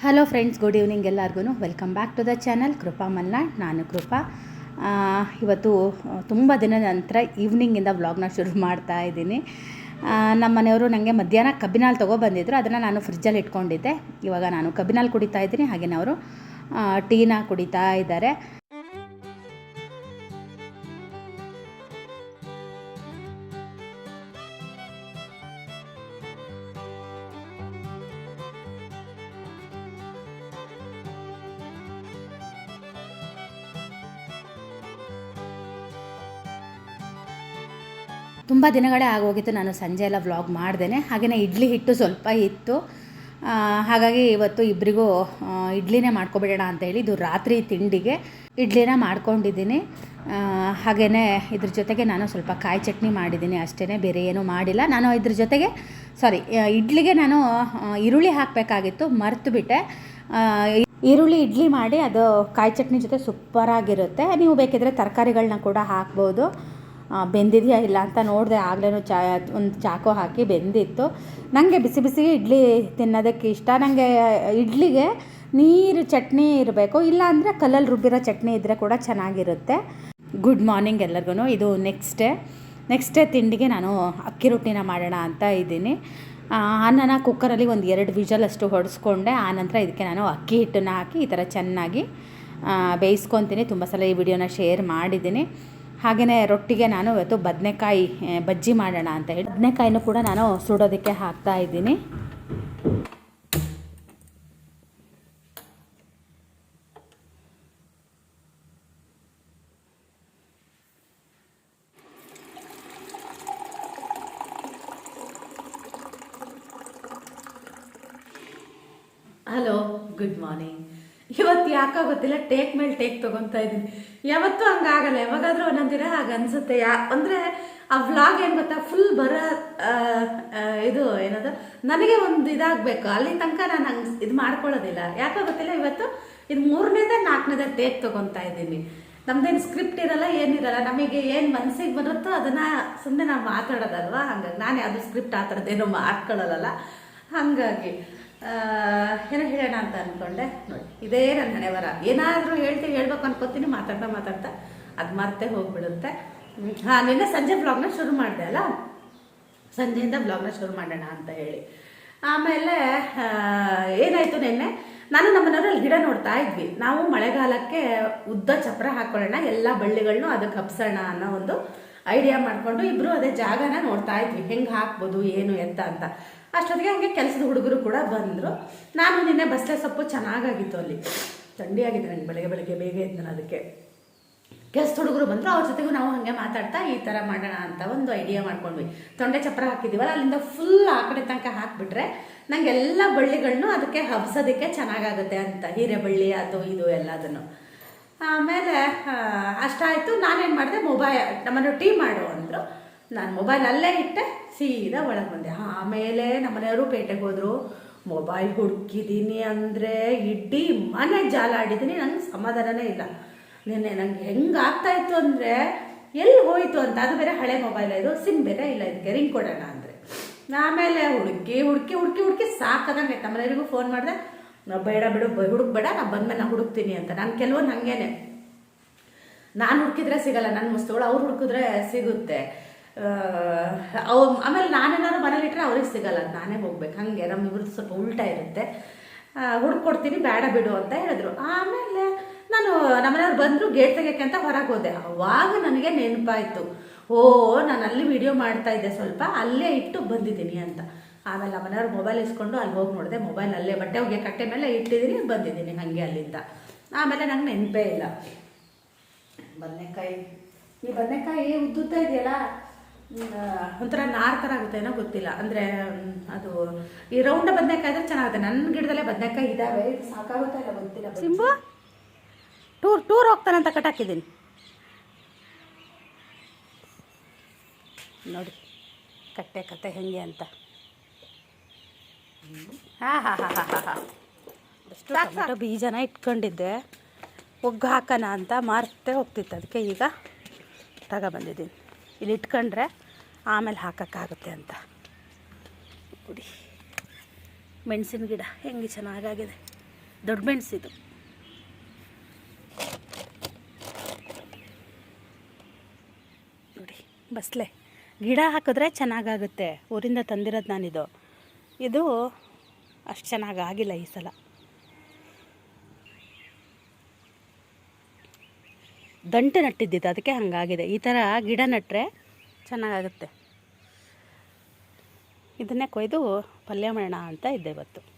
Hello friends good evening ಎಲ್ಲರಿಗೂ welcome back to the channel Krupa Malnad ನಾನು ಕೃಪಾ ಇವತ್ತು ತುಂಬ ದಿನದ ನಂತರ ಈವ್ನಿಂಗಿಂದ ವ್ಲಾಗ್ನ ಶುರು ಮಾಡ್ತಾ ಇದ್ದೀನಿ. ನಮ್ಮ ಮನೆಯವರು ನನಗೆ ಮಧ್ಯಾಹ್ನ ಕಬ್ಬಿನಾಲ್ ತೊಗೊಬಂದಿದ್ರು ಅದನ್ನು ನಾನು ಫ್ರಿಜ್ಜಲ್ಲಿ ಇಟ್ಕೊಂಡಿದ್ದೆ. ಇವಾಗ ನಾನು ಕಬ್ಬಿನಾಲ್ ಕುಡಿತಾ ಇದ್ದೀನಿ ಹಾಗೆಯೇ ಅವರು ಟೀನ ಕುಡಿತಾ ಇದ್ದಾರೆ. ತುಂಬ ದಿನಗಳೇ ಆಗೋಗಿತ್ತು. ನಾನು ಸಂಜೆ ಎಲ್ಲ ವ್ಲಾಗ್ ಮಾಡ್ದೇನೆ. ಹಾಗೆಯೇ ಇಡ್ಲಿ ಹಿಟ್ಟು ಸ್ವಲ್ಪ ಇತ್ತು. ಹಾಗಾಗಿ ಇವತ್ತು ಇಬ್ಬರಿಗೂ ಇಡ್ಲಿನೇ ಮಾಡ್ಕೊಬಿಡೋಣ ಅಂತ ಹೇಳಿ ಇದು ರಾತ್ರಿ ತಿಂಡಿಗೆ ಇಡ್ಲಿನ ಮಾಡ್ಕೊಂಡಿದ್ದೀನಿ. ಹಾಗೆಯೇ ಇದ್ರ ಜೊತೆಗೆ ನಾನು ಸ್ವಲ್ಪ ಕಾಯಿ ಚಟ್ನಿ ಮಾಡಿದ್ದೀನಿ ಅಷ್ಟೇ ಬೇರೆ ಏನೂ ಮಾಡಿಲ್ಲ. ನಾನು ಇದ್ರ ಜೊತೆಗೆ ಸಾರಿ ಇಡ್ಲಿಗೆ ನಾನು ಈರುಳ್ಳಿ ಹಾಕಬೇಕಾಗಿತ್ತು, ಮರೆತು ಬಿಟ್ಟೆ. ಈರುಳ್ಳಿ ಇಡ್ಲಿ ಮಾಡಿ ಅದು ಕಾಯಿ ಚಟ್ನಿ ಜೊತೆ ಸೂಪರಾಗಿರುತ್ತೆ ನೀವು ಬೇಕಿದ್ರೆ ತರಕಾರಿಗಳನ್ನ ಕೂಡ ಹಾಕ್ಬೋದು. ಬೆಂದಿದೆಯಾ ಇಲ್ಲ ಅಂತ ನೋಡಿದೆ ಆಗ್ಲೇ ಚಾ, ಒಂದು ಚಾಕು ಹಾಕಿ ಬೆಂದಿತ್ತು. ನನಗೆ ಬಿಸಿ ಬಿಸಿ ಇಡ್ಲಿ ತಿನ್ನೋದಕ್ಕೆ ಇಷ್ಟ. ನನಗೆ ಇಡ್ಲಿಗೆ ನೀರು ಚಟ್ನಿ ಇರಬೇಕು. ಇಲ್ಲ ಅಂದರೆ ಕಲ್ಲಲ್ಲಿ ರುಬ್ಬಿರೋ ಚಟ್ನಿ ಇದ್ದರೆ ಕೂಡ ಚೆನ್ನಾಗಿರುತ್ತೆ. ಗುಡ್ ಮಾರ್ನಿಂಗ್ ಎಲ್ಲರಿಗೂ ಇದು ನೆಕ್ಸ್ಟ್ ಡೇ ನೆಕ್ಸ್ಟ್ ಡೇ ತಿಂಡಿಗೆ ನಾನು ಅಕ್ಕಿ ರೊಟ್ಟಿನ ಮಾಡೋಣ ಅಂತ ಇದ್ದೀನಿ. ಅನ್ನನ ಕುಕ್ಕರಲ್ಲಿ ಒಂದು ಎರಡು ವಿಜಲ್ ಅಷ್ಟು ಹೊಡೆಸ್ಕೊಂಡೆ. ಆನಂತರ ಇದಕ್ಕೆ ನಾನು ಅಕ್ಕಿ ಹಿಟ್ಟನ್ನು ಹಾಕಿ ಈ ಥರ ಚೆನ್ನಾಗಿ ಬೇಯಿಸ್ಕೊತೀನಿ. ತುಂಬ ಸಲ ಈ ವಿಡಿಯೋನ ಶೇರ್ ಮಾಡಿದ್ದೀನಿ. ಹಾಗೆಯೇ ರೊಟ್ಟಿಗೆ ನಾನು ಇವತ್ತು ಬದನೆಕಾಯಿ ಬಜ್ಜಿ ಮಾಡೋಣ ಅಂತ ಹೇಳಿ. ಬದನೆಕಾಯಿನೂ ಕೂಡ ನಾನು ಸುಡೋದಕ್ಕೆ ಹಾಕ್ತಾ ಇದ್ದೀನಿ ಹಲೋ ಗುಡ್ ಮಾರ್ನಿಂಗ್ ಇವತ್ತು ಯಾಕೋ ಗೊತ್ತಿಲ್ಲ ಟೇಕ್ ಮೇಲೆ ಟೇಕ್ ತೊಗೊತಾ ಇದ್ದೀನಿ. ಯಾವತ್ತೂ ಹಂಗಾಗಲ್ಲ, ಯಾವಾಗಾದ್ರೂ ಒಂದೊಂದಿರ ಹಾಗೆ ಅನ್ಸುತ್ತೆ. ಯಾ, ಅಂದರೆ ಆ ವ್ಲಾಗ್ ಏನು ಗೊತ್ತಾ ಫುಲ್ ಬರೋ ಇದು ಏನದು, ನನಗೆ ಒಂದು ಇದಾಗಬೇಕು. ಅಲ್ಲಿ ತನಕ ನಾನು ಹಂಗೆ ಇದು ಮಾಡ್ಕೊಳ್ಳೋದಿಲ್ಲ. ಯಾಕೋ ಗೊತ್ತಿಲ್ಲ, ಇವತ್ತು ಇದು ಮೂರನೇದ ನಾಲ್ಕನೇದ ಟೇಕ್ ತೊಗೊತಾ ಇದ್ದೀನಿ. ನಮ್ದೇನು ಸ್ಕ್ರಿಪ್ಟ್ ಇರಲ್ಲ ಏನಿರಲ್ಲ ನಮಗೆ ಏನು ಮನಸ್ಸಿಗೆ ಬರುತ್ತೋ ಅದನ್ನು ಸುಮ್ಮನೆ ನಾವು ಮಾತಾಡೋದಲ್ವಾ? ಹಂಗಾಗಿ ನಾನು ಯಾವುದು ಸ್ಕ್ರಿಪ್ಟ್ ಆ ಥರದ್ದೇನು ಮಾಡ್ಕೊಳ್ಳಲ್ಲ ಹಾಗಾಗಿ. ಏನೋ ಹೇಳೋಣ ಅಂತ ಅಂದ್ಕೊಂಡೆ ನೋಡಿ ಇದೇ ನನ್ನ ಹಣೆ ಬರ ಏನಾದರೂ ಹೇಳ್ತೀನಿ ಹೇಳ್ಬೇಕು ಅನ್ಕೋತೀನಿ ಮಾತಾಡ್ತಾ ಮಾತಾಡ್ತಾ ಅದು ಮರ್ತೆ ಹೋಗ್ಬಿಡುತ್ತೆ. ಹಾಂ ನಿನ್ನೆ ಸಂಜೆ ಬ್ಲಾಗ್ನ ಶುರು ಮಾಡಿದೆ ಅಲ್ಲ? ಸಂಜೆಯಿಂದ ಬ್ಲಾಗ್ನ ಶುರು ಮಾಡೋಣ ಅಂತ ಹೇಳಿ. ಆಮೇಲೆ ಏನಾಯಿತು ನಿನ್ನೆ? ನಾನು ನಮ್ಮನೆಯವರಲ್ಲಿ ಗಿಡ ನೋಡ್ತಾ ಇದ್ವಿ. ನಾವು ಮಳೆಗಾಲಕ್ಕೆ ಉದ್ದ ಚಪ್ರ ಹಾಕೊಳ್ಳೋಣ ಎಲ್ಲ ಬಳ್ಳಿಗಳನ್ನು ಅದಕ್ಕೆ ಹಬ್ಸೋಣ ಅನ್ನೋ ಒಂದು ಐಡಿಯಾ ಮಾಡಿಕೊಂಡು ಇಬ್ಬರು ಅದೇ ಜಾಗನ ನೋಡ್ತಾ ಇದ್ವಿ. ಹೆಂಗೆ ಹಾಕ್ಬೋದು ಏನು ಎತ್ತ ಅಂತ. ಅಷ್ಟೊತ್ತಿಗೆ ಹಂಗೆ ಕೆಲಸದ ಹುಡುಗರು ಕೂಡ ಬಂದರು. ನಾನು ನಿನ್ನೆ ಬಸ್ಲೆ ಸೊಪ್ಪು ಚೆನ್ನಾಗಾಗಿತ್ತು ಅಲ್ಲಿ. ಥಂಡಿಯಾಗಿದೆ ನನಗೆ ಬೆಳಗ್ಗೆ ಬೆಳಗ್ಗೆ ಬೇಗ ಇದ್ದು ನಾನು ಅದಕ್ಕೆ. ಕೆಲಸದ ಹುಡುಗರು ಬಂದರು, ಅವ್ರ ಜೊತೆಗೂ ನಾವು ಹಾಗೆ ಮಾತಾಡ್ತಾ ಈ ಥರ ಮಾಡೋಣ ಅಂತ ಒಂದು ಐಡಿಯಾ ಮಾಡ್ಕೊಂಡ್ವಿ. ತೊಂಡೆ ಚಪ್ರ ಹಾಕಿದ್ದೀವಲ್ಲ, ಅಲ್ಲಿಂದ ಫುಲ್ ಆ ಕಡೆ ತನಕ ಹಾಕಿಬಿಟ್ರೆ ನಂಗೆ ಎಲ್ಲ ಬಳ್ಳಿಗಳನ್ನು ಅದಕ್ಕೆ ಹಬ್ಸೋದಕ್ಕೆ ಚೆನ್ನಾಗಾಗುತ್ತೆ ಅಂತ ಹೀರೆಬಳ್ಳಿ ಅದು ಇದು ಎಲ್ಲದನ್ನು. ಆಮೇಲೆ ಅಷ್ಟಾಯಿತು. ನಾನೇನು ಮಾಡಿದೆ, ಮೊಬೈಲ್, ನಮ್ಮನ್ನು ಟೀ ಮಾಡು ಅಂದರು. ನಾನು ಮೊಬೈಲ್ ಅಲ್ಲೇ ಇಟ್ಟೆ, ಸೀದಾ ಒಳಗೆ ಬಂದೆ. ಆಮೇಲೆ ನಮ್ಮನೆಯವರು ಪೇಟೆಗೆ ಹೋದರು. ಮೊಬೈಲ್ ಹುಡುಕಿದ್ದೀನಿ ಅಂದರೆ ಇಡೀ ಮನೆ ಜಾಲ ಆಡಿದ್ದೀನಿ ನಂಗೆ ಸಮಾಧಾನನೇ ಇಲ್ಲ. ನಿನ್ನೆ ನಂಗೆ ಹೆಂಗೆ ಆಗ್ತಾ ಇತ್ತು ಅಂದರೆ ಎಲ್ಲಿ ಹೋಯಿತು ಅಂತ, ಅದು ಬೇರೆ ಹಳೆ ಮೊಬೈಲ್ ಇದು, ಸಿಮ್ ಬೇರೆ ಇಲ್ಲ ಇದಕ್ಕೆ ರಿಂಗ್ ಕೊಡೋಣ ಅಂದರೆ. ಆಮೇಲೆ ಹುಡುಕಿ ಹುಡುಕಿ ಹುಡುಕಿ ಹುಡುಕಿ ಸಾಕದಂಗೆ ನಮ್ಮನೆಯವರಿಗೂ ಫೋನ್ ಮಾಡಿದೆ ಬೇಡ ಬಿಡು ಹುಡುಕ್ಬೇಡ ನಾನು ಬಂದ್ಮೇಲೆ ನಾನು ಹುಡುಕ್ತೀನಿ ಅಂತ. ನಾನು ಕೆಲವೊಂದು ಹಾಗೇನೆ. ನಾನು ಹುಡುಕಿದ್ರೆ ಸಿಗಲ್ಲ ನನ್ನ ಮುಸ್ತೋಳು, ಅವ್ರು ಹುಡುಕಿದ್ರೆ ಸಿಗುತ್ತೆ. ಅವು ಆಮೇಲೆ ನಾನೇನಾದ್ರು ಮನೇಲಿ ಇಟ್ಟರೆ ಅವ್ರಿಗೆ ಸಿಗಲ್ಲ. ನಾನೇ ಹೋಗ್ಬೇಕು. ಹಾಗೆ ನಮ್ಮಿಬ್ರದ್ದು ಸ್ವಲ್ಪ ಉಲ್ಟಾ ಇರುತ್ತೆ. ಹುಡ್ಕೊಡ್ತೀನಿ ಬೇಡ ಬಿಡು ಅಂತ ಹೇಳಿದ್ರು. ಆಮೇಲೆ ನಾನು ನಮ್ಮನೆಯವ್ರು ಬಂದರು ಗೇಟ್ ತೆಗಿಯೋಕ್ಕೆ ಅಂತ ಹೊರಗೆ ಹೋದೆ. ಅವಾಗ ನನಗೆ ನೆನಪಾಯಿತು. ಓ ನಾನು ಅಲ್ಲಿ ವಿಡಿಯೋ ಮಾಡ್ತಾ ಇದ್ದೆ ಸ್ವಲ್ಪ ಅಲ್ಲೇ ಇಟ್ಟು ಬಂದಿದ್ದೀನಿ ಅಂತ. ಆಮೇಲೆ ನಮ್ಮನೆಯವ್ರು ಮೊಬೈಲ್ ಇಸ್ಕೊಂಡು ಅಲ್ಲಿ ಹೋಗಿ ನೋಡಿದೆ. ಮೊಬೈಲ್ ಅಲ್ಲೇ ಬಟ್ಟೆ ಹೋಗಿ ಕಟ್ಟೆ ಮೇಲೆ ಇಟ್ಟಿದ್ದೀನಿ ಬಂದಿದ್ದೀನಿ ಹಾಗೆ ಅಲ್ಲಿಂದ. ಆಮೇಲೆ ನಂಗೆ ನೆನಪೇ ಇಲ್ಲ. ಬದನೆಕಾಯಿ. ಈ ಬದನೆಕಾಯಿ ಉದ್ದುತ್ತಾ ಇದೆಯಲ್ಲ? ಒಂಥರ ನಾರ್ ಥರ ಆಗುತ್ತೆ ಏನೋ ಗೊತ್ತಿಲ್ಲ. ಅಂದರೆ ಅದು ಈ ರೌಂಡ್ ಬದನೆಕಾಯಿ ಆದರೆ ಚೆನ್ನಾಗುತ್ತೆ. ನನ್ನ ಗಿಡದಲ್ಲೇ ಬದನೆಕಾಯಿ ಇದ್ದಾವೆ ಸಾಕಾಗುತ್ತಾ ಇಲ್ಲ ಗೊತ್ತಿಲ್ಲ ಸಿಂಬು ಟೂರ್ ಟೂರ್ ಹೋಗ್ತಾನೆ ಅಂತ ಕಟ್ಟಾಕಿದ್ದೀನಿ ನೋಡಿ ಕಟ್ಟೆ ಕತೆ ಹೆಂಗೆ ಅಂತ. ಹಾಂ ಹಾಂ ಹಾಂ ಹಾಂ ಹಾಂ ಹಾಂ. ಬೀಜನ ಇಟ್ಕೊಂಡಿದ್ದೆ. ಒಗ್ಗು ಹಾಕೋಣ ಅಂತ ಮಾರ್ತೇ ಹೋಗ್ತಿತ್ತು. ಅದಕ್ಕೆ ಈಗ ತಗೊಬಂದಿದ್ದೀನಿ ಇಲ್ಲಿ ಇಟ್ಕೊಂಡ್ರೆ ಆಮೇಲೆ ಹಾಕೋಕ್ಕಾಗುತ್ತೆ ಅಂತ. ನೋಡಿ, ಮೆಣಸಿನ ಗಿಡ ಹೆಂಗೆ ಚೆನ್ನಾಗಾಗಿದೆ. ದೊಡ್ಡ ಮೆಣಸಿದು ನೋಡಿ, ಬಸ್ಲೆ. ಗಿಡ ಹಾಕಿದ್ರೆ ಚೆನ್ನಾಗಾಗುತ್ತೆ. ಊರಿಂದ ತಂದಿರೋದು ನಾನಿದು. ಇದು ಅಷ್ಟು ಚೆನ್ನಾಗಾಗಿಲ್ಲ ಈ ಸಲ. ದಂಟು ನಟ್ಟಿದ್ದಿದ್ದು, ಅದಕ್ಕೆ ಹಾಗಾಗಿದೆ. ಈ ಥರ ಗಿಡ ನಟ್ಟರೆ ಚೆನ್ನಾಗಾಗುತ್ತೆ. ಇದನ್ನೇ ಕೊಯ್ದು ಪಲ್ಯ ಮಾಡೋಣ ಅಂತ ಇದ್ದೆ ಇವತ್ತು.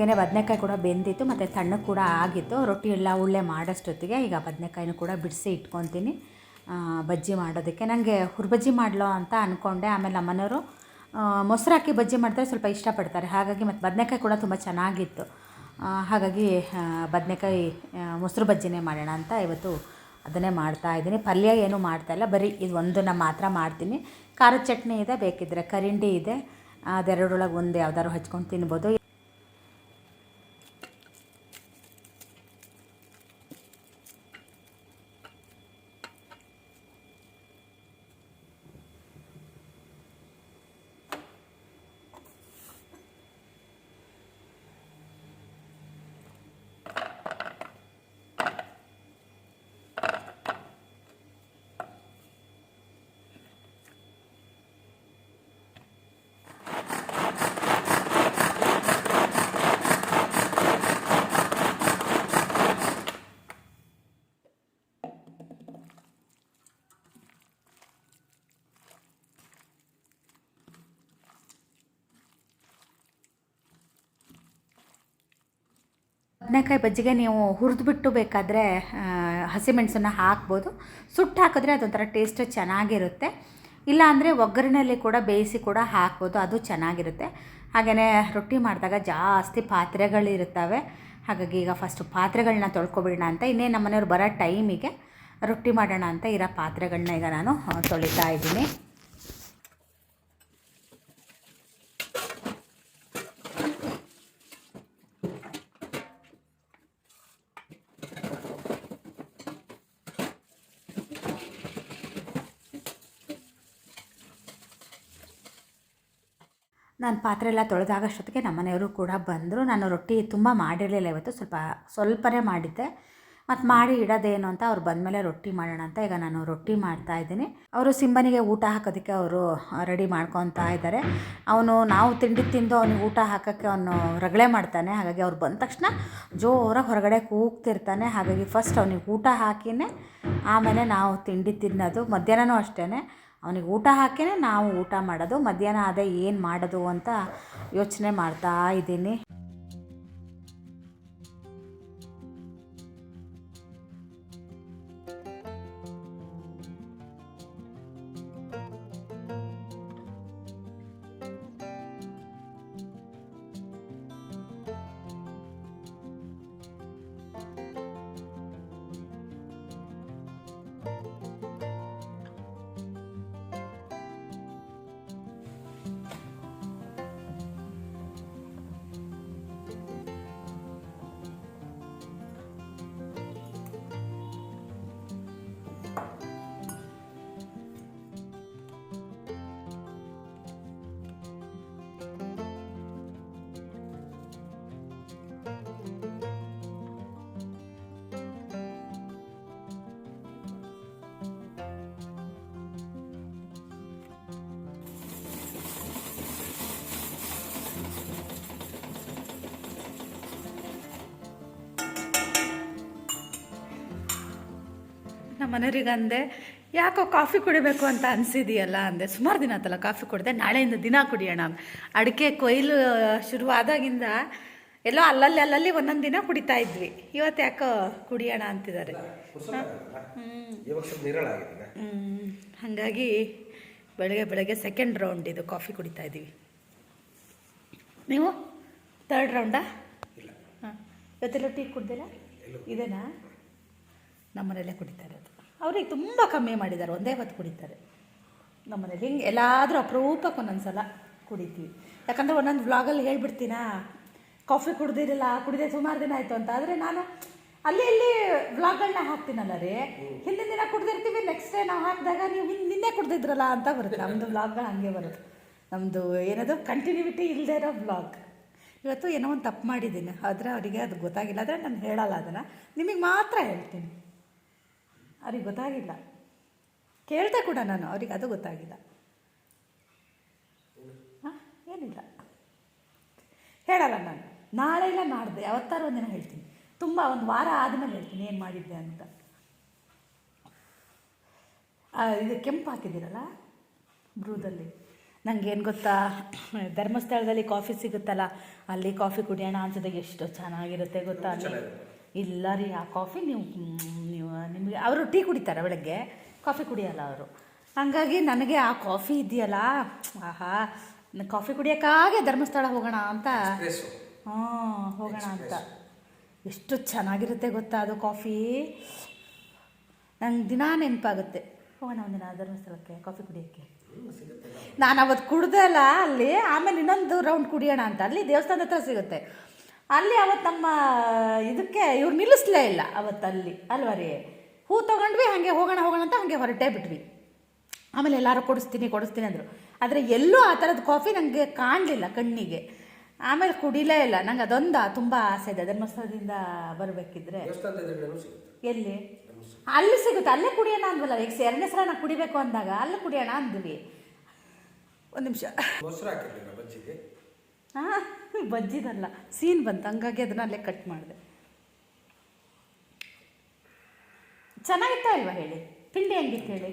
ಹಾಗೆಯೇ ಬದನೆಕಾಯಿ ಕೂಡ ಬೆಂದಿತ್ತು, ಮತ್ತು ತಣ್ಣಗೆ ಕೂಡ ಆಗಿತ್ತು. ರೊಟ್ಟಿ ಎಲ್ಲ ಉಳ್ಳೆ ಮಾಡೋಷ್ಟೊತ್ತಿಗೆ ಈಗ ಬದನೆಕಾಯಿನೂ ಕೂಡ ಬಿಡಿಸಿ ಇಟ್ಕೊತೀನಿ ಬಜ್ಜಿ ಮಾಡೋದಕ್ಕೆ. ನನಗೆ ಹುರ್ಬಜ್ಜಿ ಮಾಡಲೋ ಅಂತ ಅಂದ್ಕೊಂಡೆ ಆಮೇಲೆ ನಮ್ಮನೆಯವರು ಮೊಸರು ಬಜ್ಜಿ ಮಾಡ್ತಾರೆ, ಸ್ವಲ್ಪ ಇಷ್ಟಪಡ್ತಾರೆ. ಹಾಗಾಗಿ ಮತ್ತು ಬದನೆಕಾಯಿ ಕೂಡ ತುಂಬ ಚೆನ್ನಾಗಿತ್ತು. ಹಾಗಾಗಿ ಬದನೆಕಾಯಿ ಮೊಸರು ಬಜ್ಜಿನೇ ಮಾಡೋಣ ಅಂತ ಇವತ್ತು ಅದನ್ನೇ ಮಾಡ್ತಾ ಇದ್ದೀನಿ. ಪಲ್ಯ ಏನೂ ಮಾಡ್ತಾ ಇಲ್ಲ. ಬರೀ ಇದು ಒಂದನ್ನು ಮಾತ್ರ ಮಾಡ್ತೀನಿ. ಖಾರದ ಚಟ್ನಿ ಇದೆ ಬೇಕಿದ್ದರೆ ಕರಿಂಡಿ ಇದೆ. ಅದೆರಡರೊಳಗೆ ಒಂದು ಯಾವ್ದಾದ್ರು ಹಚ್ಕೊಂಡು ತಿನ್ಬೋದು. ಬದನೆಕಾಯಿ ಬಜ್ಜಿಗೆ ನೀವು ಹುರಿದ್ಬಿಟ್ಟು ಬೇಕಾದರೆ ಹಸಿಮೆಣಸನ್ನು ಹಾಕ್ಬೋದು. ಸುಟ್ಟು ಹಾಕಿದ್ರೆ ಅದೊಂಥರ ಟೇಸ್ಟ್ ಚೆನ್ನಾಗಿರುತ್ತೆ. ಇಲ್ಲ ಅಂದರೆ ಒಗ್ಗರಣೆಯಲ್ಲಿ ಕೂಡ ಬೇಯಿಸಿ ಕೂಡ ಹಾಕ್ಬೋದು, ಅದು ಚೆನ್ನಾಗಿರುತ್ತೆ. ಹಾಗೆಯೇ ರೊಟ್ಟಿ ಮಾಡಿದಾಗ ಜಾಸ್ತಿ ಪಾತ್ರೆಗಳಿರುತ್ತವೆ. ಹಾಗಾಗಿ ಈಗ ಫಸ್ಟು ಪಾತ್ರೆಗಳನ್ನ ತೊಳ್ಕೊಬಿಡೋಣ ಅಂತ. ಇನ್ನೇ ನಮ್ಮನೆಯವ್ರು ಬರೋ ಟೈಮಿಗೆ ರೊಟ್ಟಿ ಮಾಡೋಣ ಅಂತ ಇರೋ ಪಾತ್ರೆಗಳನ್ನ ಈಗ ನಾನು ತೊಳಿತಾ ಇದ್ದೀನಿ. ನಾನು ಪಾತ್ರೆ ಎಲ್ಲ ತೊಳೆದಾಗಷ್ಟೊತ್ತಿಗೆ ನಮ್ಮ ಮನೆಯವರು ಕೂಡ ಬಂದರು. ನಾನು ರೊಟ್ಟಿ ತುಂಬ ಮಾಡಿರಲಿಲ್ಲ ಇವತ್ತು. ಸ್ವಲ್ಪ, ಸ್ವಲ್ಪನೇ ಮಾಡಿದ್ದೆ. ಮತ್ತು ಮಾಡಿ ಇಡೋದೇನು ಅಂತ ಅವ್ರು ಬಂದಮೇಲೆ ರೊಟ್ಟಿ ಮಾಡೋಣ ಅಂತ ಈಗ ನಾನು ರೊಟ್ಟಿ ಮಾಡ್ತಾ ಇದ್ದೀನಿ. ಅವರು ಸಿಂಬನಿಗೆ ಊಟ ಹಾಕೋದಕ್ಕೆ ಅವರು ರೆಡಿ ಮಾಡ್ಕೊತಾ ಇದ್ದಾರೆ. ಅವನು, ನಾವು ತಿಂಡಿ ತಿಂದು ಅವನಿಗೆ ಊಟ ಹಾಕೋಕ್ಕೆ ಅವನು ರಗಳೆ ಮಾಡ್ತಾನೆ. ಹಾಗಾಗಿ ಅವ್ರು ಬಂದ ತಕ್ಷಣ ಜೋರಾಗಿ ಹೊರಗಡೆ ಕೂಗ್ತಿರ್ತಾನೆ. ಹಾಗಾಗಿ ಫಸ್ಟ್ ಅವನಿಗೆ ಊಟ ಹಾಕಿನೇ ಆಮೇಲೆ ನಾವು ತಿಂಡಿ ತಿನ್ನೋದು. ಮಧ್ಯಾಹ್ನನೂ ಅಷ್ಟೇ ಅವನಿಗೆ ಊಟ ಹಾಕೇನೆ ನಾವು ಊಟ ಮಾಡೋದು ಮಧ್ಯಾಹ್ನ ಆದರೆ ಏನು ಮಾಡೋದು ಅಂತ ಯೋಚನೆ ಮಾಡ್ತಾ ಇದ್ದೀನಿ. ಮನೆಯವ್ರಿಗೆ ಅಂದೆ ಯಾಕೋ ಕಾಫಿ ಕುಡಿಬೇಕು ಅಂತ ಅನಿಸಿದೆಯಲ್ಲ? ಅಂದೆ. ಸುಮಾರು ದಿನ ಆತಲ್ಲ ಕಾಫಿ ಕುಡಿದೆ ನಾಳೆಯಿಂದ ದಿನ ಕುಡಿಯೋಣ. ಅಡಿಕೆ ಕೊಯ್ಲು ಶುರುವಾದಾಗಿಂದ ಎಲ್ಲೋ ಅಲ್ಲಲ್ಲಿ ಅಲ್ಲಲ್ಲಿ ಒಂದೊಂದು ದಿನ ಕುಡಿತಾ ಇದ್ವಿ. ಇವತ್ತು ಯಾಕೋ ಕುಡಿಯೋಣ? ಅಂತಿದ್ದಾರೆ. ಹಂಗಾಗಿ ಬೆಳಗ್ಗೆ ಬೆಳಗ್ಗೆ ಸೆಕೆಂಡ್ ರೌಂಡ್ ಇದು ಕಾಫಿ ಕುಡಿತಾ ಇದ್ದೀವಿ. ನೀವು? ತರ್ಡ್ ರೌಂಡಾ ಹಾಂ. ಇವತ್ತೆಲ್ಲ ಟೀ ಕುಡ್ದಿಲ್ಲ? ಇದೇನಾ? ನಮ್ಮನೆಯಲ್ಲೇ ಕುಡಿತಾ ಇರೋದು. ಅವ್ರಿಗೆ ತುಂಬ ಕಮ್ಮಿ ಮಾಡಿದ್ದಾರೆ, ಒಂದೇ ಹೊತ್ತು ಕುಡಿತಾರೆ. ನಮ್ಮನೇಲಿ ಹಿಂಗೆ ಎಲ್ಲಾದರೂ ಅಪರೂಪಕ್ಕೆ ಒಂದೊಂದು ಸಲ ಕುಡಿತೀವಿ. ಯಾಕಂದರೆ ಒಂದೊಂದು ವ್ಲಾಗಲ್ಲಿ ಹೇಳ್ಬಿಡ್ತೀನಾ, ಕಾಫಿ ಕುಡ್ದಿರಲಿಲ್ಲ, ಕುಡಿದೆ ಸುಮಾರು ದಿನ ಆಯಿತು ಅಂತ. ಆದರೆ ನಾನು ಅಲ್ಲಿ ಇಲ್ಲಿ ವ್ಲಾಗ್ಗಳನ್ನ ಹಾಕ್ತೀನಲ್ಲ ರೀ, ಹಿಂದಿನ ದಿನ ಕುಡ್ದಿರ್ತೀವಿ, ನೆಕ್ಸ್ಟ್ ಡೇ ನಾವು ಹಾಕಿದಾಗ ನೀವು ಹಿಂಗೆ ನಿನ್ನೆ ಕುಡ್ದಿದ್ರಲ್ಲ ಅಂತ ಬರುತ್ತೆ. ನಮ್ಮದು ವ್ಲಾಗ್ಗಳು ಹಾಗೆ ಬರುತ್ತೆ. ನಮ್ಮದು ಏನದು ಕಂಟಿನ್ಯೂಟಿ ಇಲ್ಲದೆ ಇರೋ ವ್ಲಾಗ್. ಇವತ್ತು ಏನೋ ಒಂದು ತಪ್ಪು ಮಾಡಿದ್ದೀನಿ. ಆದರೆ ಅವರಿಗೆ ಅದು ಗೊತ್ತಾಗಿಲ್ಲ. ಆದರೆ ನಾನು ಹೇಳಲ್ಲ ಅದನ್ನು. ನಿಮಗೆ ಮಾತ್ರ ಹೇಳ್ತೀನಿ. ಅವ್ರಿಗೆ ಗೊತ್ತಾಗಿಲ್ಲ. ಕೇಳ್ತಾ ಕೂಡ ನಾನು, ಅವ್ರಿಗೆ ಅದು ಗೊತ್ತಾಗಿಲ್ಲ. ಹಾಂ? ಏನಿಲ್ಲ. ಹೇಳಲ್ಲ ನಾನು. ನಾಳೆ ಇಲ್ಲ ಮಾಡಿದೆ ಯಾವತ್ತಾರು ಒಂದಿನ ಹೇಳ್ತೀನಿ. ತುಂಬ ಒಂದು ವಾರ ಆದಮೇಲೆ ಹೇಳ್ತೀನಿ ಏನು ಮಾಡಿದ್ದೆ ಅಂತ. ಇದು ಕೆಂಪು ಹಾಕಿದ್ದೀರಲ್ಲ? ಬ್ರೂದಲ್ಲಿ ಏನು ಗೊತ್ತಾ? ಧರ್ಮಸ್ಥಳದಲ್ಲಿ ಕಾಫಿ ಸಿಗುತ್ತಲ್ಲ, ಅಲ್ಲಿ ಕಾಫಿ ಕುಡಿಯೋಣ ಅನ್ಸುತ್ತೆ ಎಷ್ಟು ಚೆನ್ನಾಗಿರುತ್ತೆ ಗೊತ್ತಾ ಅಲ್ಲಿ? ಇಲ್ಲ ರೀ ಆ ಕಾಫಿ ನೀವು ನೀವು ನಿಮಗೆ ಅವರು ಟೀ ಕುಡಿತಾರೆ ಬೆಳಗ್ಗೆ ಕಾಫಿ ಕುಡಿಯಲ್ಲ ಅವರು. ಹಾಗಾಗಿ ನನಗೆ ಆ ಕಾಫಿ ಇದೆಯಲ್ಲ ಆಹಾ ಕಾಫಿ ಕುಡಿಯೋಕ್ಕಾಗೆ ಧರ್ಮಸ್ಥಳ ಹೋಗೋಣ ಅಂತ. ಎಸ್ಪ್ರೆಸ್ಸೋ. ಹಾಂ ಹೋಗೋಣ ಅಂತ. ಎಷ್ಟು ಚೆನ್ನಾಗಿರುತ್ತೆ ಗೊತ್ತಾ ಅದು ಕಾಫಿ ನಂಗೆ ದಿನ ನೆನಪಾಗುತ್ತೆ. ಹೋಗೋಣ ಒಂದಿನ ಧರ್ಮಸ್ಥಳಕ್ಕೆ ಕಾಫಿ ಕುಡಿಯೋಕ್ಕೆ. ನಾನು ಅವತ್ತು ಕುಡ್ದೆ ಅಲ್ಲ ಅಲ್ಲಿ ಆಮೇಲೆ ಇನ್ನೊಂದು ರೌಂಡ್ ಕುಡಿಯೋಣ ಅಂತ. ಅಲ್ಲಿ ದೇವಸ್ಥಾನದ ಹತ್ರ ಸಿಗುತ್ತೆ. ಅಲ್ಲಿ ಅವತ್ತು ನಮ್ಮ ಇದಕ್ಕೆ ಇವ್ರು ನಿಲ್ಲಿಸ್ಲೇ ಇಲ್ಲ ಅವತ್ತಲ್ಲಿ ಅಲ್ವಾ ರೀ ಹೂ ತೊಗೊಂಡ್ವಿ ಹಾಗೆ ಹೋಗೋಣ ಹೋಗೋಣ ಅಂತ ಹಾಗೆ ಹೊರಟೇ ಬಿಟ್ವಿ. ಆಮೇಲೆ ಎಲ್ಲರೂ ಕೊಡಿಸ್ತೀನಿ ಕೊಡಿಸ್ತೀನಿ ಅಂದರು. ಆದರೆ ಎಲ್ಲೂ ಆ ಥರದ ಕಾಫಿ ನನಗೆ ಕಾಣಲಿಲ್ಲ ಕಣ್ಣಿಗೆ. ಆಮೇಲೆ ಕುಡಿಲೇ ಇಲ್ಲ. ನಂಗೆ ಅದೊಂದ ತುಂಬ ಆಸೆ ಇದೆ. ಧರ್ಮಸ್ಥಳದಿಂದ ಬರಬೇಕಿದ್ರೆ. ಎಲ್ಲಿ? ಅಲ್ಲಿ ಸಿಗುತ್ತೆ. ಅಲ್ಲೇ ಕುಡಿಯೋಣ ಅಂದ್ವಲ್ಲ. ಈಗ ಎರಡನೇ ಸಲ ನಾವು ಕುಡಿಬೇಕು ಅಂದಾಗ ಅಲ್ಲಿ ಕುಡಿಯೋಣ ಅಂದ್ವಿ. ಒಂದು ನಿಮಿಷ. ಬಜ್ಜಿದಲ್ಲ ಸೀನ್ ಬಂತು. ಹಂಗಾಗಿ ಅದನ್ನ ಅಲ್ಲೇ ಕಟ್ ಮಾಡಿದೆ. ಚೆನ್ನಾಗಿತ್ತಾ ಇಲ್ವಾ ಹೇಳಿ? ತಿಂಡಿ ಹೆಂಗಿತ್ತು ಹೇಳಿ?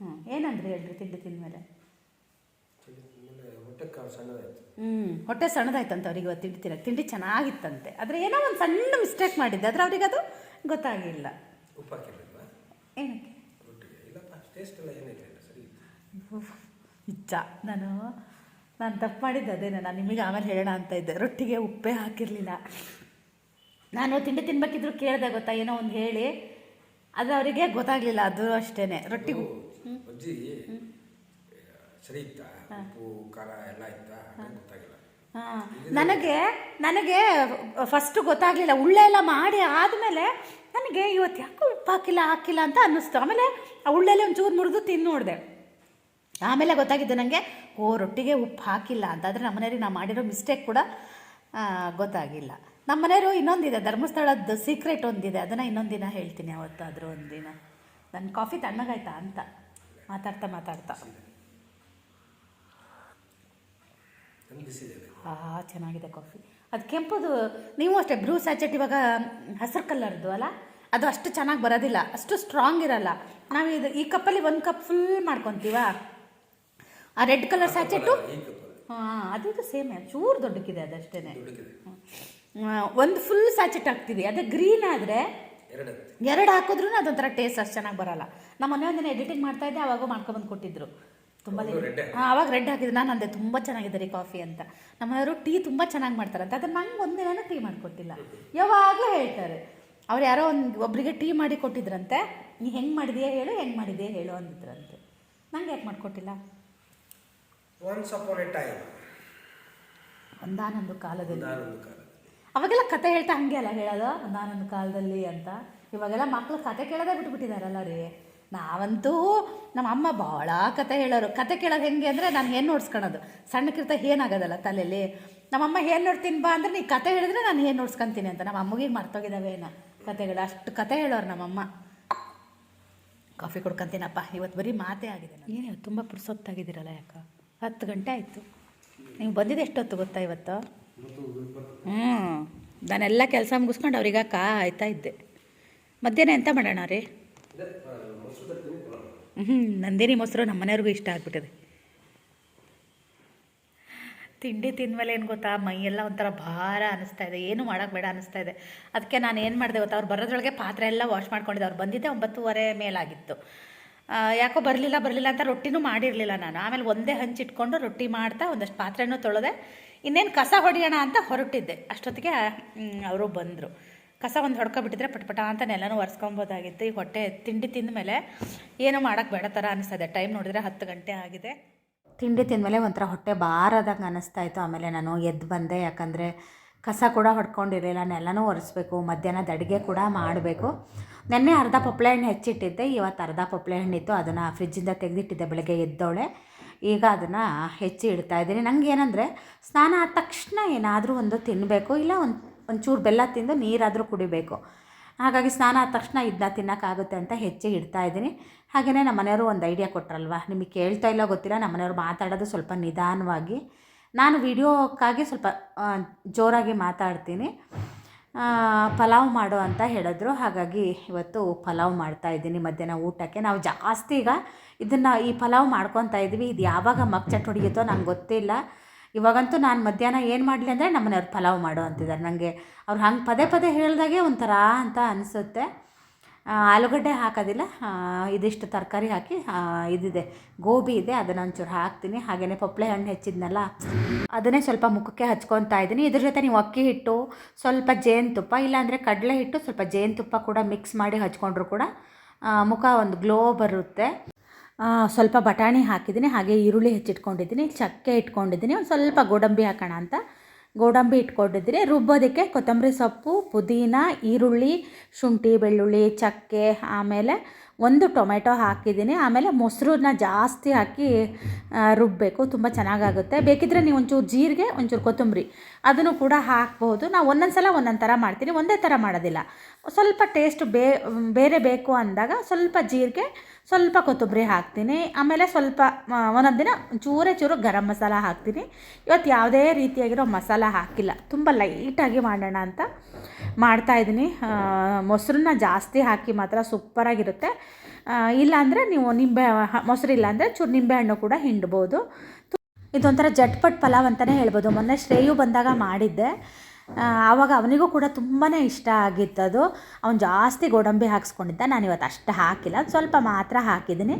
ಹ್ಞೂ ಏನಂದ್ರಿ ಹೇಳ್ರಿ ತಿಂಡಿ ತಿಂದಮೇಲೆ ಹ್ಞೂ ಹೊಟ್ಟೆ ಸಣ್ಣದಾಯ್ತಂತ ಅವ್ರಿಗೆ ಇವತ್ತು ತಿಂಡಿ ತಿನ್ನ ತಿಂಡಿ ಚೆನ್ನಾಗಿತ್ತಂತೆ. ಆದರೆ ಏನೋ ಒಂದು ಸಣ್ಣ ಮಿಸ್ಟೇಕ್ ಮಾಡಿದ್ದೆ. ಆದರೆ ಅವ್ರಿಗೆ ಅದು ಗೊತ್ತಾಗಿಲ್ಲ ಏನಕ್ಕೆ? ಇಚ್ಛ ನಾನು ನಾನು ತಪ್ಪು ಮಾಡಿದ್ದು ಅದೇನೆ ನಾನು ನಿಮಗೆ ಆಮೇಲೆ ಹೇಳೋಣ ಅಂತ ಇದ್ದೆ. ರೊಟ್ಟಿಗೆ ಉಪ್ಪೇ ಹಾಕಿರಲಿಲ್ಲ. ನಾನು ತಿಂಡಿ ತಿನ್ಬೇಕಿದ್ರು ಕೇಳಿದೆ ಗೊತ್ತಾ ಏನೋ ಒಂದು ಹೇಳಿ. ಅದು ಅವರಿಗೆ ಗೊತ್ತಾಗಲಿಲ್ಲ ಅದು ಅಷ್ಟೇ ರೊಟ್ಟಿಗೆ ಅಜ್ಜಿ ಸರಿ ಇತ್ತಾ? ಉಪ್ಪು ಖಾರ ಎಲ್ಲ ಇತ್ತಾ? ಗೊತ್ತಾಗಿಲ್ಲ. ಹಾಂ. ನನಗೆ ನನಗೆ ಫಸ್ಟು ಗೊತ್ತಾಗಲಿಲ್ಲ. ಉಳ್ಳೆ ಎಲ್ಲ ಮಾಡಿ ಆದಮೇಲೆ ನನಗೆ ಇವತ್ತು ಯಾಕೋ ಉಪ್ಪು ಹಾಕಿಲ್ಲ ಹಾಕಿಲ್ಲ ಅಂತ ಅನ್ನಿಸ್ತು. ಆಮೇಲೆ ಆ ಉಳ್ಳೆಲ್ಲ ಒಂಚೂರು ಮುರಿದು ತಿಂದು ನೋಡಿದೆ. ಆಮೇಲೆ ಗೊತ್ತಾಗಿದ್ದು ನನಗೆ ಓ, ರೊಟ್ಟಿಗೆ ಉಪ್ಪು ಹಾಕಿಲ್ಲ ಅಂತ ಆದರೆ ನಮ್ಮ ಮನೆಯವ್ರಿಗೆ ನಾವು ಮಾಡಿರೋ ಮಿಸ್ಟೇಕ್ ಕೂಡ ಗೊತ್ತಾಗಿಲ್ಲ. ನಮ್ಮ ಮನೆಯವರು ಇನ್ನೊಂದಿದೆ ಧರ್ಮಸ್ಥಳದ ಸೀಕ್ರೆಟ್ ಒಂದಿದೆ, ಅದನ್ನು ದಿನ ಹೇಳ್ತೀನಿ ಅವತ್ತಾದರೂ ಒಂದಿನ. ದಿನ ನನ್ನ ಕಾಫಿ ತಣ್ಣಗಾಯ್ತಾ ಅಂತ. ಮಾತಾಡ್ತಾ ಮಾತಾಡ್ತಾ. ಹಾ ಚೆನ್ನಾಗಿದೆ ಕಾಫಿ ಅದು ಕೆಂಪುದು, ನೀವು ಅಷ್ಟೇ ಬ್ರೂ ಸ್ಯಾಚೆಟ್ ಇವಾಗ ಹಸಿರು ಕಲರ್ದು ಅಲ್ಲ? ಅದು ಅಷ್ಟು ಚೆನ್ನಾಗಿ ಬರೋದಿಲ್ಲ, ಅಷ್ಟು ಸ್ಟ್ರಾಂಗ್ ಇರಲ್ಲ. ನಾವು ಇದು ಈ ಕಪ್ಪಲ್ಲಿ ಒಂದು ಕಪ್ ಫುಲ್ ಮಾಡ್ಕೊತೀವ? ಆ ರೆಡ್ ಕಲರ್ ಸ್ಯಾಚೆಟ್ಟು ಹಾಂ ಅದು ಇದು ಸೇಮ್ ಚೂರು ದೊಡ್ಡಕ್ಕಿದೆ ಅದಷ್ಟೇ ಒಂದು ಫುಲ್ ಸ್ಯಾಚೆಟ್ ಹಾಕ್ತೀವಿ. ಅದೇ ಗ್ರೀನ್ ಆದರೆ ಎರಡು ಹಾಕಿದ್ರು ಅದೊಂಥರ ಟೇಸ್ಟ್ ಅಷ್ಟು ಚೆನ್ನಾಗಿ ಬರಲ್ಲ. ನಮ್ಮ ಮನೆ ಒಂದಿನ ಎಡಿಟಿಂಗ್ ಮಾಡ್ತಾ ಇದ್ದೆ ಅವಾಗ ಮಾಡ್ಕೊಬಂದು ಕೊಟ್ಟಿದ್ರು. ತುಂಬ ಹಾಂ ಅವಾಗ ರೆಡ್ ಹಾಕಿದ್ರು. ನಾನು ಅಂದೆ ತುಂಬ ಚೆನ್ನಾಗಿದೆ ರೀ ಕಾಫಿ ಅಂತ. ನಮ್ಮವರು ಟೀ ತುಂಬ ಚೆನ್ನಾಗಿ ಮಾಡ್ತಾರಂತೆ. ಅದನ್ನು ನಂಗೆ ಒಂದಿನ ಟೀ ಮಾಡಿಕೊಟ್ಟಿಲ್ಲ. ಯಾವಾಗಲೂ ಹೇಳ್ತಾರೆ. ಅವ್ರು ಯಾರೋ ಒಂದು ಒಬ್ಬರಿಗೆ ಟೀ ಮಾಡಿ ಕೊಟ್ಟಿದ್ರಂತೆ. ನೀ ಹೆಂಗೆ ಮಾಡಿದೆಯಾ ಹೇಳು ಹೆಂಗೆ ಮಾಡಿದೆಯಾ ಹೇಳು ಅಂದಿದ್ರಂತೆ. ನಂಗೆ ಯಾಕೆ ಮಾಡಿಕೊಟ್ಟಿಲ್ಲ? ಒನ್ಸ್ ಅಪಾನ್ ಎ ಟೈಮ್ ಒಂದಾನೊಂದು ಕಾಲದಲ್ಲಿ. ಅವಾಗೆಲ್ಲ ಕತೆ ಹೇಳ್ತಾ ಹಂಗೆ ಅಲ್ಲ ಹೇಳೋದು? ಒಂದಾನೊಂದು ಕಾಲದಲ್ಲಿ ಅಂತ. ಇವಾಗೆಲ್ಲ ಮಕ್ಕಳು ಕತೆ ಕೇಳೋದೇ ಬಿಟ್ಬಿಟ್ಟಿದಾರಲ್ಲ ರೀ. ನಾವಂತೂ ನಮ್ಮ ಅಮ್ಮ ಭಾಳ ಕತೆ ಹೇಳೋರು. ಕತೆ ಕೇಳೋದು ಹೆಂಗೆ ಅಂದರೆ ನಾನು ಏನು ನೋಡ್ಸ್ಕೊಳೋದು ಸಣ್ಣಕ್ಕಿರ್ತ ಏನಾಗೋದಲ್ಲ ತಲೆಯಲ್ಲಿ ನಮ್ಮಮ್ಮ ಏನು ನೋಡ್ತೀನಿ ಬಾ ಅಂದರೆ ನೀ ಕತೆ ಹೇಳಿದ್ರೆ ನಾನು ಏನು ನೋಡ್ಸ್ಕೊಂತೀನಿ ಅಂತ. ನಮ್ಮ ಅಮ್ಮಗೆ ಮರ್ತೋಗಿದ್ದಾವೆ ಏನೋ ಕತೆಗಳು. ಅಷ್ಟು ಕತೆ ಹೇಳೋರು ನಮ್ಮಮ್ಮ ಕಾಫಿ ಕೊಡ್ಕೊಂತೀನಪ್ಪ. ಇವತ್ತು ಬರೀ ಮಾತೇ ಆಗಿದೆ ಏನು ತುಂಬ ಪುರ್ಸೊತ್ತಾಗಿದ್ದೀರಲ್ಲ ಯಾಕ? ಹತ್ತು ಗಂಟೆ ಆಯಿತು. ನೀವು ಬಂದಿದ್ದು ಎಷ್ಟೊತ್ತು ಗೊತ್ತಾ ಇವತ್ತು? ಹ್ಞೂ ನಾನೆಲ್ಲ ಕೆಲಸ ಮುಗಿಸ್ಕೊಂಡು ಅವ್ರಿಗೆ ಕಾಯ್ತಾ ಇದ್ದೆ. ಮಧ್ಯಾಹ್ನ ಎಂತ ಮಾಡೋಣ ರೀ? ಹ್ಞೂ ನಂದಿನಿ ಮೊಸರು, ನಮ್ಮ ಮನೆಯವ್ರಿಗೂ ಇಷ್ಟ ಆಗ್ಬಿಟ್ಟಿದೆ. ತಿಂಡಿ ತಿಂದಮೇಲೆ ಏನು ಗೊತ್ತಾ, ಮೈಯೆಲ್ಲ ಒಂಥರ ಭಾರ ಅನಿಸ್ತಾ ಇದೆ. ಏನು ಮಾಡೋಕೆ ಬೇಡ ಅನಿಸ್ತಾ ಇದೆ. ಅದಕ್ಕೆ ನಾನು ಏನು ಮಾಡಿದೆ ಗೊತ್ತಾ, ಅವ್ರು ಬರೋದ್ರೊಳಗೆ ಪಾತ್ರೆ ಎಲ್ಲ ವಾಶ್ ಮಾಡ್ಕೊಂಡಿದ್ದೆ. ಅವ್ರು ಬಂದಿದ್ದೆ ಒಂಬತ್ತೂವರೆ ಮೇಲಾಗಿತ್ತು. ಯಾಕೋ ಬರಲಿಲ್ಲ ಬರಲಿಲ್ಲ ಅಂತ ರೊಟ್ಟಿನೂ ಮಾಡಿರಲಿಲ್ಲ ನಾನು. ಆಮೇಲೆ ಒಂದೇ ಹಂಚಿಟ್ಕೊಂಡು ರೊಟ್ಟಿ ಮಾಡ್ತಾ ಒಂದಷ್ಟು ಪಾತ್ರೆನೂ ತೊಳೆದೆ. ಇನ್ನೇನು ಕಸ ಹೊಡೆಯೋಣ ಅಂತ ಹೊರಟಿದ್ದೆ. ಅಷ್ಟೊತ್ತಿಗೆ ಅವರು ಬಂದರು. ಕಸ ಒಂದು ಹೊಡ್ಕೊಬಿಟ್ಟಿದ್ರೆ ಪಟಪಟ ಅಂತ ನೆಲನೂ ಒರೆಸ್ಕೊಬೋದಾಗಿತ್ತು. ಈ ಹೊಟ್ಟೆ ತಿಂಡಿ ತಿಂದ ಮೇಲೆ ಏನೂ ಮಾಡೋಕ್ಕೆ ಬೇಡ ಥರ ಅನಿಸ್ತದೆ. ಟೈಮ್ ನೋಡಿದ್ರೆ ಹತ್ತು ಗಂಟೆ ಆಗಿದೆ. ತಿಂಡಿ ತಿಂದಮೇಲೆ ಒಂಥರ ಹೊಟ್ಟೆ ಭಾರದಂಗೆ ಅನ್ನಿಸ್ತಾ ಇತ್ತು. ಆಮೇಲೆ ನಾನು ಎದ್ದು ಬಂದೆ. ಯಾಕಂದರೆ ಕಸ ಕೂಡ ಹೊಡ್ಕೊಂಡಿರಲಿಲ್ಲ, ನೆಲನೂ ಒರೆಸ್ಬೇಕು ಮಧ್ಯಾಹ್ನದ ಅಡುಗೆ ಕೂಡ ಮಾಡಬೇಕು. ನೆನ್ನೆ ಅರ್ಧ ಪಪ್ಪಳೆ ಹಣ್ಣು ಹೆಚ್ಚಿಟ್ಟಿದ್ದೆ, ಇವತ್ತು ಅರ್ಧ ಪಪ್ಪಳೆ ಹಣ್ಣಿತ್ತು ಅದನ್ನು ಫ್ರಿಜ್ಜಿಂದ ತೆಗೆದಿಟ್ಟಿದ್ದೆ ಬೆಳಗ್ಗೆ ಎದ್ದೋಳೆ. ಈಗ ಅದನ್ನು ಹೆಚ್ಚಿ ಇಡ್ತಾ ಇದ್ದೀನಿ. ನನಗೆ ಏನಂದರೆ, ಸ್ನಾನ ಆದ ತಕ್ಷಣ ಏನಾದರೂ ಒಂದು ತಿನ್ನಬೇಕು ಇಲ್ಲ ಒಂದು, ಒಂಚೂರು ಬೆಲ್ಲ ತಿಂದು ನೀರಾದರೂ ಕುಡಿಬೇಕು. ಹಾಗಾಗಿ ಸ್ನಾನ ಆದ ತಕ್ಷಣ ಇದನ್ನ ತಿನ್ನೋಕ್ಕಾಗುತ್ತೆ ಅಂತ ಹೆಚ್ಚಿ ಇಡ್ತಾ ಇದ್ದೀನಿ. ಹಾಗೆಯೇ ನಮ್ಮ ಮನೆಯವರು ಒಂದು ಐಡಿಯಾ ಕೊಟ್ರಲ್ವ? ನಿಮಗೆ ಕೇಳ್ತಾ ಇಲ್ಲ ಗೊತ್ತಿಲ್ಲ ನಮ್ಮ ಮನೆಯವರು ಮಾತಾಡೋದು ಸ್ವಲ್ಪ ನಿಧಾನವಾಗಿ. ನಾನು ವಿಡಿಯೋಕ್ಕಾಗಿ ಸ್ವಲ್ಪ ಜೋರಾಗಿ ಮಾತಾಡ್ತೀನಿ. ಪಲಾವ್ ಮಾಡು ಅಂತ ಹೇಳಿದ್ರು. ಹಾಗಾಗಿ ಇವತ್ತು ಪಲಾವ್ ಮಾಡ್ತಾ ಇದ್ದೀನಿ ಮಧ್ಯಾಹ್ನ ಊಟಕ್ಕೆ. ನಾವು ಜಾಸ್ತಿ ಈಗ ಇದನ್ನು ಈ ಪಲಾವ್ ಮಾಡ್ಕೊತಾ ಇದ್ವಿ ಇದು ಯಾವಾಗ ಮಗ್ಚಟ್ ಹೊಡಿಯುತ್ತೋ ನಂಗೆ ಗೊತ್ತಿಲ್ಲ. ಇವಾಗಂತೂ ನಾನು ಮಧ್ಯಾಹ್ನ ಏನು ಮಾಡಲಿ ಅಂದರೆ ನಮ್ಮನೆಯವ್ರು ಪಲಾವ್ ಮಾಡು ಅಂತಿದ್ದಾರೆ. ನನಗೆ ಅವ್ರು ಹಂಗೆ ಪದೇ ಪದೇ ಹೇಳಿದಾಗೆ ಒಂಥರ ಅಂತ ಅನಿಸುತ್ತೆ. ಆಲೂಗಡ್ಡೆ ಹಾಕೋದಿಲ್ಲ. ಇದಿಷ್ಟು ತರಕಾರಿ ಹಾಕಿ ಇದಿದೆ. ಗೋಬಿ ಇದೆ, ಅದನ್ನು ಒಂಚೂರು ಹಾಕ್ತೀನಿ. ಹಾಗೆಯೇ ಪಪ್ಪಳೆ ಹಣ್ಣು ಹೆಚ್ಚಿದ್ನಲ್ಲ, ಅದನ್ನೇ ಸ್ವಲ್ಪ ಮುಖಕ್ಕೆ ಹಚ್ಕೊತಾ ಇದ್ದೀನಿ. ಇದ್ರ ಜೊತೆ ನೀವು ಅಕ್ಕಿ ಹಿಟ್ಟು, ಸ್ವಲ್ಪ ಜೇನುತುಪ್ಪ, ಇಲ್ಲಾಂದರೆ ಕಡಲೆ ಹಿಟ್ಟು, ಸ್ವಲ್ಪ ಜೇನುತುಪ್ಪ ಕೂಡ ಮಿಕ್ಸ್ ಮಾಡಿ ಹಚ್ಕೊಂಡ್ರು ಕೂಡ ಮುಖ ಒಂದು ಗ್ಲೋ ಬರುತ್ತೆ. ಸ್ವಲ್ಪ ಬಟಾಣಿ ಹಾಕಿದ್ದೀನಿ. ಹಾಗೆ ಈರುಳ್ಳಿ ಹೆಚ್ಚಿಟ್ಕೊಂಡಿದ್ದೀನಿ. ಚಕ್ಕೆ ಇಟ್ಕೊಂಡಿದ್ದೀನಿ. ಒಂದು ಸ್ವಲ್ಪ ಗೋಡಂಬಿ ಹಾಕೋಣ ಅಂತ. ಗೋಡಂಬಿ ಇಟ್ಕೊಂಡಿದ್ರೆ ರುಬ್ಬೋದಕ್ಕೆ ಕೊತ್ತಂಬರಿ ಸೊಪ್ಪು, ಪುದೀನ, ಈರುಳ್ಳಿ, ಶುಂಠಿ, ಬೆಳ್ಳುಳ್ಳಿ, ಚಕ್ಕೆ, ಆಮೇಲೆ ಒಂದು ಟೊಮೆಟೊ ಹಾಕಿದ್ದೀನಿ. ಆಮೇಲೆ ಮೊಸರನ್ನ ಜಾಸ್ತಿ ಹಾಕಿ ರುಬ್ಬಬೇಕು ತುಂಬ ಚೆನ್ನಾಗಾಗುತ್ತೆ. ಬೇಕಿದ್ದರೆ ನೀವು ಒಂಚೂರು ಜೀರಿಗೆ, ಒಂಚೂರು ಕೊತ್ತಂಬರಿ. ಅದನ್ನು ಕೂಡ ಹಾಕ್ಬೋದು ನಾವು ಒಂದೊಂದು ಸಲ ಒಂದೊಂದು ಥರ ಮಾಡ್ತೀನಿ ಒಂದೇ ಥರ ಮಾಡೋದಿಲ್ಲ. ಸ್ವಲ್ಪ ಟೇಸ್ಟ್ ಬೇ, ಬೇರೆ ಬೇಕು ಅಂದಾಗ ಸ್ವಲ್ಪ ಜೀರಿಗೆ, ಸ್ವಲ್ಪ ಕೊತ್ತಂಬರಿ ಹಾಕ್ತೀನಿ. ಆಮೇಲೆ ಸ್ವಲ್ಪ ಒಂದೊಂದು ದಿನ ಚೂರೇ ಚೂರು ಗರಂ ಮಸಾಲ ಹಾಕ್ತೀನಿ. ಇವತ್ತು ಯಾವುದೇ ರೀತಿಯಾಗಿರೋ ಮಸಾಲ ಹಾಕಿಲ್ಲ. ತುಂಬ ಲೈಟಾಗಿ ಮಾಡೋಣ ಅಂತ ಮಾಡ್ತಾಯಿದ್ದೀನಿ ಮೊಸರನ್ನ ಜಾಸ್ತಿ ಹಾಕಿ ಮಾತ್ರ ಸೂಪರಾಗಿರುತ್ತೆ ಇಲ್ಲಾಂದರೆ ನೀವು ನಿಂಬೆ ಮೊಸರು ಇಲ್ಲಾಂದರೆ ಚೂರು ನಿಂಬೆಹಣ್ಣು ಕೂಡ ಹಿಂಡ್ಬೋದು. ಇದೊಂಥರ ಜಟ್ಪಟ್ ಪಲಾವ್ ಅಂತಲೇ ಹೇಳ್ಬೋದು. ಮೊನ್ನೆ ಶ್ರೇಯು ಬಂದಾಗ ಮಾಡಿದ್ದೆ. ಆವಾಗ ಅವನಿಗೂ ಕೂಡ ತುಂಬಾ ಇಷ್ಟ ಆಗಿತ್ತದು ಅವನು ಜಾಸ್ತಿ ಗೋಡಂಬಿ ಹಾಕ್ಸ್ಕೊಂಡಿದ್ದ. ನಾನು ಇವತ್ತು ಅಷ್ಟು ಹಾಕಿಲ್ಲ. ಸ್ವಲ್ಪ ಮಾತ್ರ ಹಾಕಿದ್ದೀನಿ.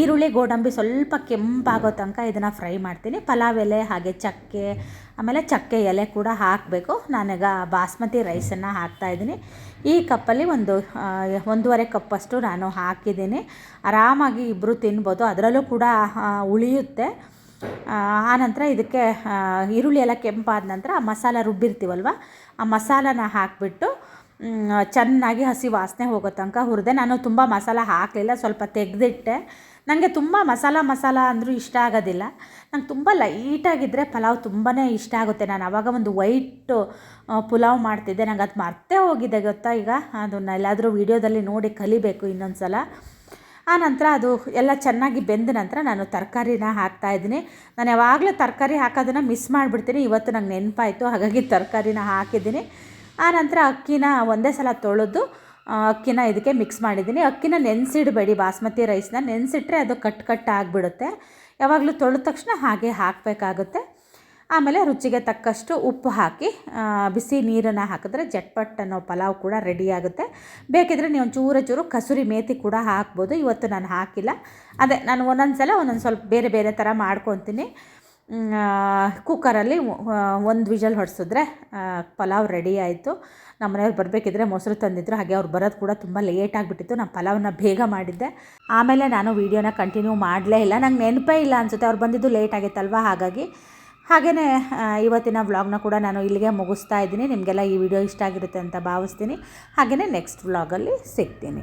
ಈರುಳ್ಳಿ, ಗೋಡಂಬಿ ಸ್ವಲ್ಪ ಕೆಂಪಾಗೋ ತನಕ ಇದನ್ನು ಫ್ರೈ ಮಾಡ್ತೀನಿ. ಪಲಾವ್ ಎಲೆ, ಹಾಗೆ ಚಕ್ಕೆ, ಆಮೇಲೆ ಚಕ್ಕೆ ಎಲೆ ಕೂಡ ಹಾಕಬೇಕು. ನಾನೀಗ ಬಾಸ್ಮತಿ ರೈಸನ್ನು ಹಾಕ್ತಾಯಿದ್ದೀನಿ ಈ ಕಪ್ಪಲ್ಲಿ ಒಂದು ಒಂದೂವರೆ ಕಪ್ಪಷ್ಟು ನಾನು ಹಾಕಿದ್ದೀನಿ. ಆರಾಮಾಗಿ ಇಬ್ಬರು ತಿನ್ಬೋದು. ಅದರಲ್ಲೂ ಕೂಡ ಉಳಿಯುತ್ತೆ. ಆನಂತರ ಇದಕ್ಕೆ ಈರುಳ್ಳಿ ಎಲ್ಲ ಕೆಂಪಾದ ನಂತರ ಆ ಮಸಾಲ ರುಬ್ಬಿರ್ತೀವಲ್ವ, ಆ ಮಸಾಲನ ಹಾಕಿಬಿಟ್ಟು ಚೆನ್ನಾಗಿ ಹಸಿ ವಾಸನೆ ಹೋಗೋ ತನಕ ಹುರಿದೆ. ನಾನು ತುಂಬ ಮಸಾಲ ಹಾಕಲಿಲ್ಲ, ಸ್ವಲ್ಪ ತೆಗೆದಿಟ್ಟೆ. ನನಗೆ ತುಂಬ ಮಸಾಲ ಮಸಾಲ ಅಂದರೂ ಇಷ್ಟ ಆಗೋದಿಲ್ಲ. ನಂಗೆ ತುಂಬ ಲೈಟಾಗಿದ್ದರೆ ಪಲಾವ್ ತುಂಬಾ ಇಷ್ಟ ಆಗುತ್ತೆ. ನಾನು ಆವಾಗ ಒಂದು ವೈಟ್ ಪುಲಾವ್ ಮಾಡ್ತಿದ್ದೆ. ನಂಗೆ ಅದು ಮರ್ತೇ ಹೋಗಿದೆ, ಗೊತ್ತಾ ಈಗ? ಅದನ್ನು ಎಲ್ಲಾದರೂ ವೀಡಿಯೋದಲ್ಲಿ ನೋಡಿ ಕಲಿಬೇಕು ಇನ್ನೊಂದು ಸಲ ಆ ನಂತರ ಅದು ಎಲ್ಲ ಚೆನ್ನಾಗಿ ಬೆಂದ ನಂತರ ನಾನು ತರಕಾರಿನ ಹಾಕ್ತಾಯಿದ್ದೀನಿ ನಾನು ಯಾವಾಗಲೂ ತರಕಾರಿ ಹಾಕೋದನ್ನು ಮಿಸ್ ಮಾಡಿಬಿಡ್ತೀನಿ. ಇವತ್ತು ನಂಗೆ ನೆನಪಾಯಿತು, ಹಾಗಾಗಿ ತರಕಾರಿನ ಹಾಕಿದ್ದೀನಿ. ಆ ನಂತರ ಅಕ್ಕಿನ ಒಂದೇ ಸಲ ತೊಳೆದು ಅಕ್ಕಿನ ಇದಕ್ಕೆ ಮಿಕ್ಸ್ ಮಾಡಿದ್ದೀನಿ. ಅಕ್ಕಿನ ನೆನೆಸಿಡಬೇಡಿ, ಬಾಸ್ಮತಿ ರೈಸ್ನ ನೆನೆಸಿಟ್ರೆ ಅದು ಕಟ್ ಕಟ್ ಆಗಿಬಿಡುತ್ತೆ. ಯಾವಾಗಲೂ ತೊಳೆದ ತಕ್ಷಣ ಹಾಗೆ ಹಾಕಬೇಕಾಗುತ್ತೆ. ಆಮೇಲೆ ರುಚಿಗೆ ತಕ್ಕಷ್ಟು ಉಪ್ಪು ಹಾಕಿ ಬಿಸಿ ನೀರನ್ನು ಹಾಕಿದ್ರೆ ಜಟ್ಪಟ್ ಅನ್ನೋ ಪಲಾವ್ ಕೂಡ ರೆಡಿ ಆಗುತ್ತೆ. ಬೇಕಿದ್ರೆ ನೀವು ಚೂರು ಚೂರು ಕಸೂರಿ ಮೇತಿ ಕೂಡ ಹಾಕ್ಬೋದು. ಇವತ್ತು ನಾನು ಹಾಕಿಲ್ಲ. ಅದೇ, ನಾನು ಒಂದೊಂದು ಸಲ ಒಂದೊಂದು ಸ್ವಲ್ಪ ಬೇರೆ ಬೇರೆ ಥರ ಮಾಡ್ಕೊತೀನಿ. ಕುಕ್ಕರಲ್ಲಿ ಒಂದು ವಿಜಲ್ ಹೊಡೆಸಿದ್ರೆ ಪಲಾವ್ ರೆಡಿ ಆಯಿತು. ನಮ್ಮ ಮನೆಯವ್ರು ಬರಬೇಕಿದ್ರೆ ಮೊಸರು ತಂದಿದ್ರು, ಹಾಗೆ ಅವ್ರು ಬರೋದು ಕೂಡ ತುಂಬ ಲೇಟ್ ಆಗಿಬಿಟ್ಟಿತ್ತು. ನಾನು ಪಲಾವನ್ನ ಬೇಗ ಮಾಡಿದ್ದೆ. ಆಮೇಲೆ ನಾನು ವೀಡಿಯೋನ ಕಂಟಿನ್ಯೂ ಮಾಡಲೇ ಇಲ್ಲ. ನಂಗೆ ನೆನಪೇ ಇಲ್ಲ ಅನಿಸುತ್ತೆ. ಅವ್ರು ಬಂದಿದ್ದು ಲೇಟ್ ಆಗಿತ್ತಲ್ವ? ಹಾಗಾಗಿ ಹಾಗೆಯೇ ಇವತ್ತಿನ ವ್ಲಾಗ್ನ ಕೂಡ ನಾನು ಇಲ್ಲಿಗೆ ಮುಗಿಸ್ತಾ ಇದ್ದೀನಿ. ನಿಮಗೆಲ್ಲ ಈ ವಿಡಿಯೋ ಇಷ್ಟ ಆಗಿರುತ್ತೆ ಅಂತ ಭಾವಿಸ್ತೀನಿ. ಹಾಗೆಯೇ ನೆಕ್ಸ್ಟ್ ವ್ಲಾಗಲ್ಲಿ ಸಿಗ್ತೀನಿ.